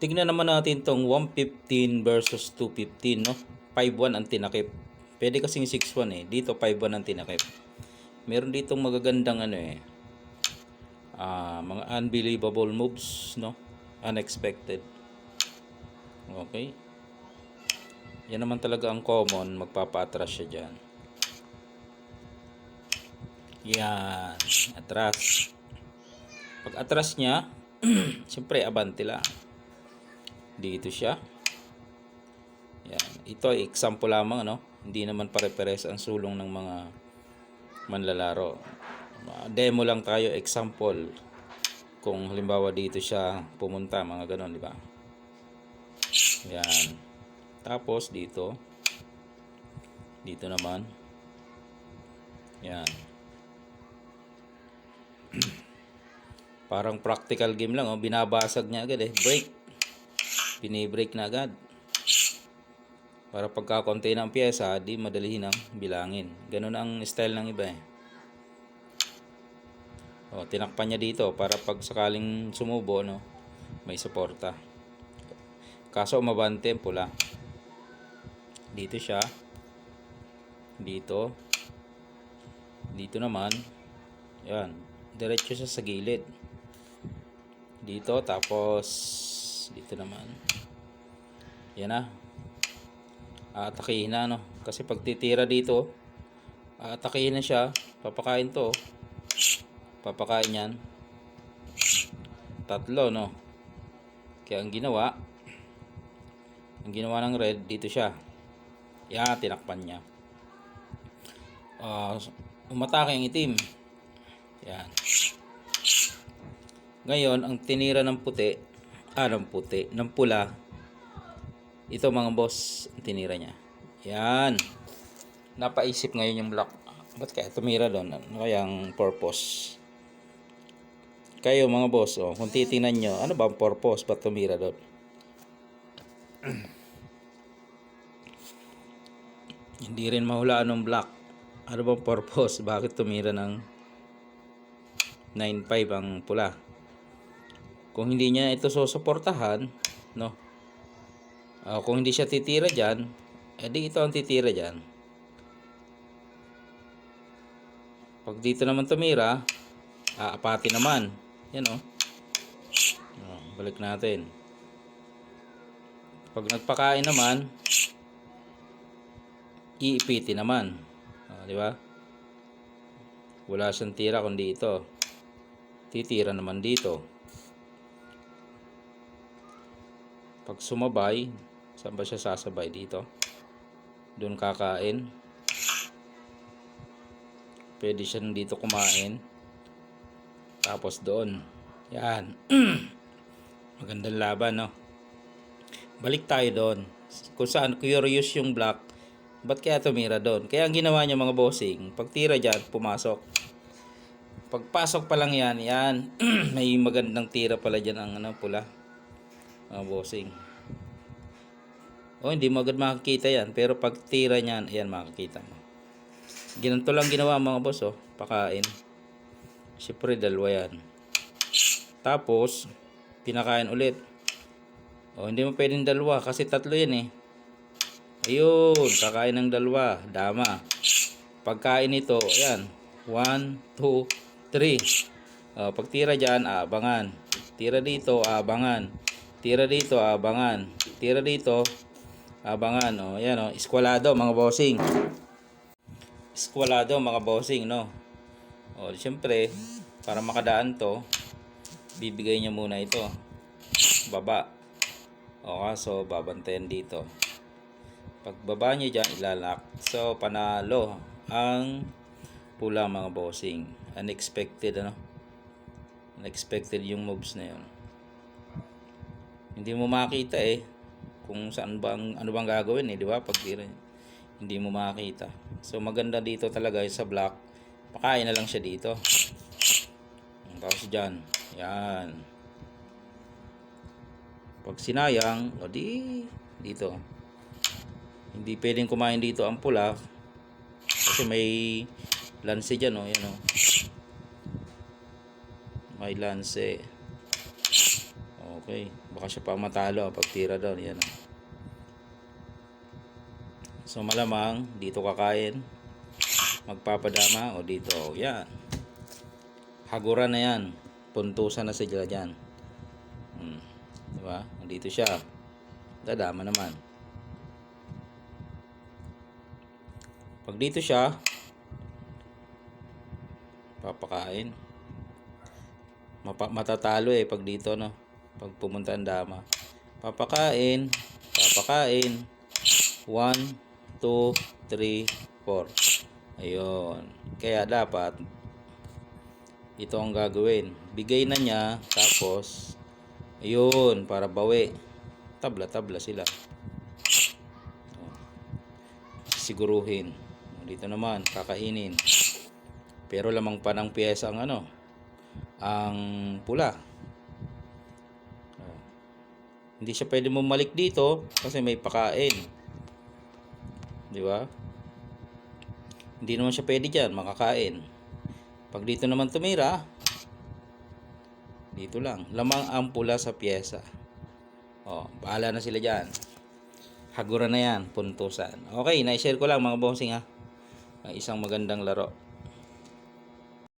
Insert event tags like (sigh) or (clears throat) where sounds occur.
Tignan naman natin tong 115 versus 215, no? 5-1 ang tinakip. Pwede kasing 6-1 eh. Dito 5-1 ang tinakip. Meron ditong magagandang ano eh. ah, mga unbelievable moves, no? Unexpected. Okay. Yan naman talaga ang common. Magpapa-atras siya dyan. Yan. Atras. Pag atras niya, (clears throat) siyempre abante lang. Dito siya. Yan. Ito ay example lamang, ano? Hindi naman pare-pares ang sulong ng mga manlalaro. Ah, Demo lang tayo, example. Kung halimbawa dito siya pumunta, mga ganon, di ba? Yan. Tapos dito. Dito naman. Yan. (clears throat) Parang practical game lang, oh. Binabasag niya agad eh. Break. Binibreak na agad. Para pagka konti ng pyesa, di madali nang bilangin. Ganun ang style ng iba eh. O, tinakpan niya dito para pag sakaling sumubo, no, may suporta. Kaso umabante pula. Dito siya. Dito. Dito naman. Yan. Diretso siya sa gilid. Dito tapos dito naman. Yan na. Aatakihin na no. Kasi pag titira dito, aatakihin na siya. Papakain to. Papakain yan. Tatlo no. Kaya ang ginawa, ang ginawa ng red, dito siya. Yan, tinakpan niya. Ah, umatake ang itim. Yan. Ngayon, ang tinira ng puti, ah, ng puti, ng pula, ito mga boss, tinira niya. Yan. Napaisip ngayon yung black. Ba't kaya tumira doon? Ano kayang purpose? Kayo mga boss, oh, kung titingnan nyo, ano ba ang purpose? Ba't tumira doon? (clears throat) Hindi rin mahulaan ng black. Ano bang purpose? (laughs) Bakit tumira ng 9.5 ang pula? Kung hindi niya ito susuportahan, no? Ah, kung hindi siya titira dyan, edi ito ang titira dyan. Pag dito naman tumira, aapati naman. Yan o. Oh, balik natin. Pag nagpakain naman, iipiti naman. Ah, di ba? Wala siyang tira kundi ito. Titira naman dito. Pag sumabay, saan ba siya sasabay dito? Doon kakain. Pwede siya dito kumain. Tapos doon. Yan. (clears throat) Magandang laban, no? Balik tayo doon. Kung saan curious yung black, ba't kaya tumira doon? Kaya ang ginawa niya mga bossing, pag tira dyan, pumasok. Pagpasok pa lang yan, yan, (clears throat) may magandang tira pala dyan ang ano, pula. Mga bossing. O, hindi mo agad makikita yan. Pero pag tira niyan, ayan makikita mo. Ginanto lang ginawa mga boss, oh. Pakain. Siyempre, dalawa yan. Tapos, pinakain ulit. O, hindi mo pwedeng dalawa kasi tatlo yan eh. Ayun, kakain ng dalawa. Dama. Pagkain ito, ayan. 1, 2, 3. O, pag tira dyan, aabangan. Tira dito, aabangan. Tira dito, aabangan. Tira dito, aabangan. O, ayan o. Eskwalado, mga bossing. Eskwalado, mga bossing, no? O, siyempre, para makadaan to, bibigay niya muna ito. Baba. O, kaso, babantayan dito. Pagbaba niya dyan, ilalak. So, panalo ang pula mga bossing. Unexpected, ano? Unexpected yung moves na yun. Hindi mo makita eh kung saan bang ano bang gagawin eh, di ba? Pag niya. Hindi mo makita. So maganda dito talaga yung sa black. Pakain na lang siya dito. Tapos dyan. Yan. Pag sinayang, o di dito. Hindi pwedeng kumain dito ang pula kasi may lanse dyan o. Yan o. May lanse. Okay. Baka siya pa matalo pag tira doon. Yan. So malamang dito kakain. Magpapadama o dito. Yan. Haguran na yan. Puntusan na sila dyan. Hmm. Diba? Dito siya. Dadama naman. Pag dito siya, papakain. Mapa- matatalo eh pag dito no. Pag pumunta ang dama. Papakain, papakain. 1 2 3 4. Ayun. Kaya dapat ito ang gagawin. Bigay na niya tapos ayun para bawi. Tabla-tabla sila. Siguruhin. Dito naman kakainin. Pero lamang pa ng piyesa ang ano, ang pula. Hindi siya pwede bumalik dito kasi may pakain. Di ba? Hindi naman siya pwede dyan, makakain. Pag dito naman tumira, dito lang. Lamang ang pula sa pyesa. Oh, bahala na sila dyan. Haguran na yan, puntusan. Okay, na-share ko lang mga bossing ha. Ang isang magandang laro.